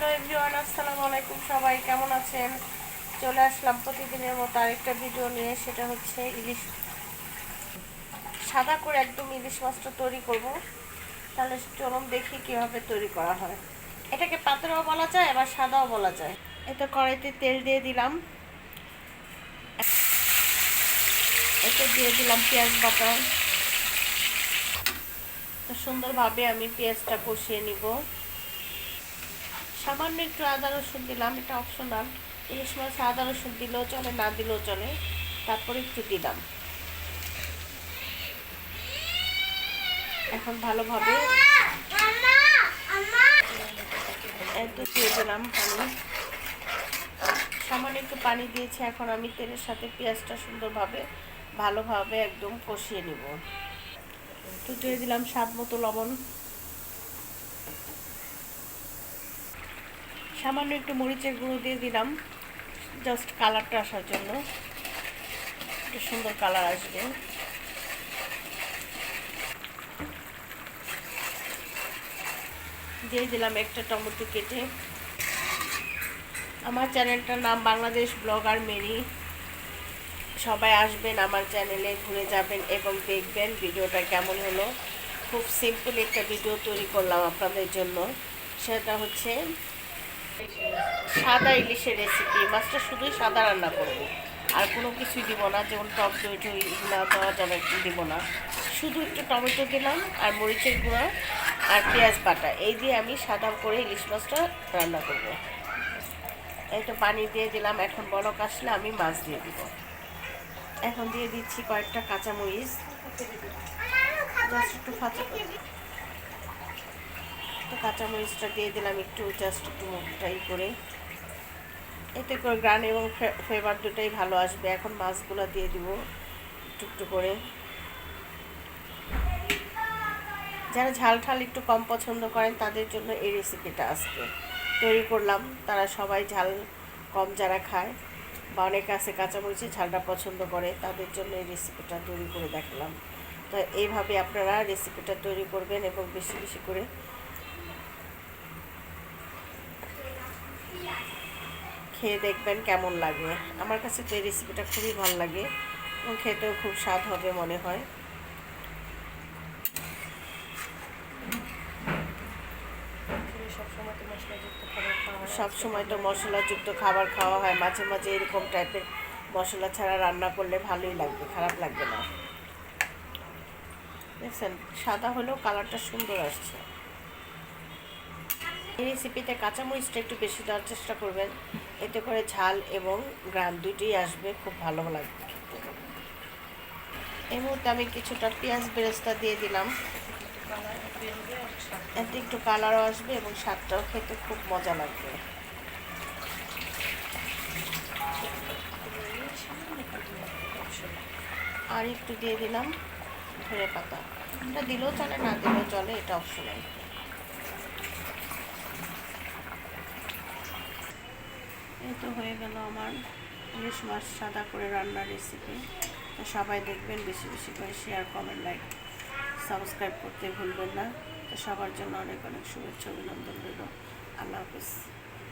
Hello everyone, আসসালামু আলাইকুম সবাই, কেমন আছেন? চলে আসলাম প্রতিদিনের মতো আরেকটা ভিডিও নিয়ে, সেটা হচ্ছে ইলিশ। সাদা করে একদম ইলিশ মাছটা তৈরি করব। তাহলে চলুন দেখি কীভাবে তৈরি করা হয়। এটাকে পাতলাও বলা যায়, আবার সাদাও বলা যায়। এটা কড়াইতে তেল দিয়ে দিলাম। এটা দিয়ে দিলাম পেঁয়াজ বাটা। সুন্দরভাবে আমি পেঁয়াজটা কষিয়ে নিব। সামান্য একটু আদা, রসুন দিলাম, এটা অপশনাল ইলিশ মাছ আদা, রসুন দিলেও চলে, না দিলেও চলে। তারপরে একটু দিলাম। এখন ভালোভাবে দিলাম পানি। সামান্য একটু পানি দিয়েছি, এখন আমি তেলের সাথে পেঁয়াজটা সুন্দরভাবে, ভালোভাবে একদম কষিয়ে নিব। একটু দিয়ে দিলাম স্বাদ মতো লবণ। সামান্য একটু মরিচের গুঁড়ো দিয়ে দিলাম জাস্ট কালারটা আসার জন্য। একটু সুন্দর কালার আসবে। দিয়ে দিলাম একটা টমেটো কেটে। আমার চ্যানেলটার নাম বাংলাদেশ ব্লগার মেরি। সবাই আসবেন আমার চ্যানেলে, ঘুরে যাবেন এবং দেখবেন ভিডিওটা কেমন হলো। খুব সিম্পল একটা ভিডিও তৈরি করলাম আপনাদের জন্য। সেটা হচ্ছে সাদা ইলিশের রেসিপি মাছটা শুধুই সাদা রান্না করব। আর কোনো কিছুই দিব না, যেমন টক দই টই না দেওয়া যাবে, দিব না। শুধু একটু টমেটো দিলাম, আর মরিচের গুঁড়া, আর পেঁয়াজ বাটা। এই দিয়ে আমি সাদা করে ইলিশ মাছটা রান্না করব। একটু পানি দিয়ে দিলাম, এখন বড় আসলে আমি মাছ দিয়ে দিব। এখন দিয়ে দিচ্ছি কয়েকটা কাঁচামরিচ। একটু ফাঁচা তো কাঁচামরিচটা দিয়ে দিলাম একটু জাস্ট একটু মুখটাই করে। এতে করে গ্রান এবং ফ্লেভার দুটাই ভালো আসবে। এখন মাছগুলো দিয়ে দিব একটু করে। যারা ঝাল ঠাল একটু কম পছন্দ করেন, তাদের জন্য এই রেসিপিটা আজকে। তৈরি করলাম। তারা সবাই ঝাল কম যারা খায় বা অনেকে আছে কাঁচামরিচে ঝালটা পছন্দ করে, তাদের জন্য এই রেসিপিটা তৈরি করে দেখালাম। তো এইভাবে আপনারা রেসিপিটা তৈরি করবেন এবং বেশি বেশি করে খেয়ে দেখবেন কেমন লাগে। আমার কাছে তো এই রেসিপিটা খুবই ভালো লাগে। এবং খেতেও খুব স্বাদ হবে মনে হয়। সব সময় তো মশলাযুক্ত খাবার খাওয়া হয় মাঝে মাঝে এরকম টাইপের মশলা ছাড়া রান্না করলে ভালোই লাগবে খারাপ লাগবে না। দেখছেন সাদা হলেও কালারটা সুন্দর আসছে। এই রেসিপিতে কাঁচামরিচটা একটু বেশি দেওয়ার চেষ্টা করবেন। এতে করে ঝাল এবং গ্রাম দুটোই আসবে, খুব ভালো লাগবে এই মুহূর্তে আমি কিছুটা পেঁয়াজ বেরেস্তা দিয়ে দিলাম। এতে একটু কালারও আসবে এবং স্বাদটাও খেতে খুব মজা লাগবে। আর একটু দিয়ে দিলাম ধরে পাতা এটা দিলেও চলে, না দিলেও চলে, এটা অপশনাল এই তো হয়ে গেল আমার ইলিশ মাছ সাদা করে রান্নার রেসিপি তো সবাই দেখবেন, বেশি বেশি করে শেয়ার কমেন্ট লাইক সাবস্ক্রাইব করতে ভুলবেন না। তো সবার জন্য অনেক অনেক শুভেচ্ছা, অভিনন্দন রইল। আল্লাহ হাফিজ।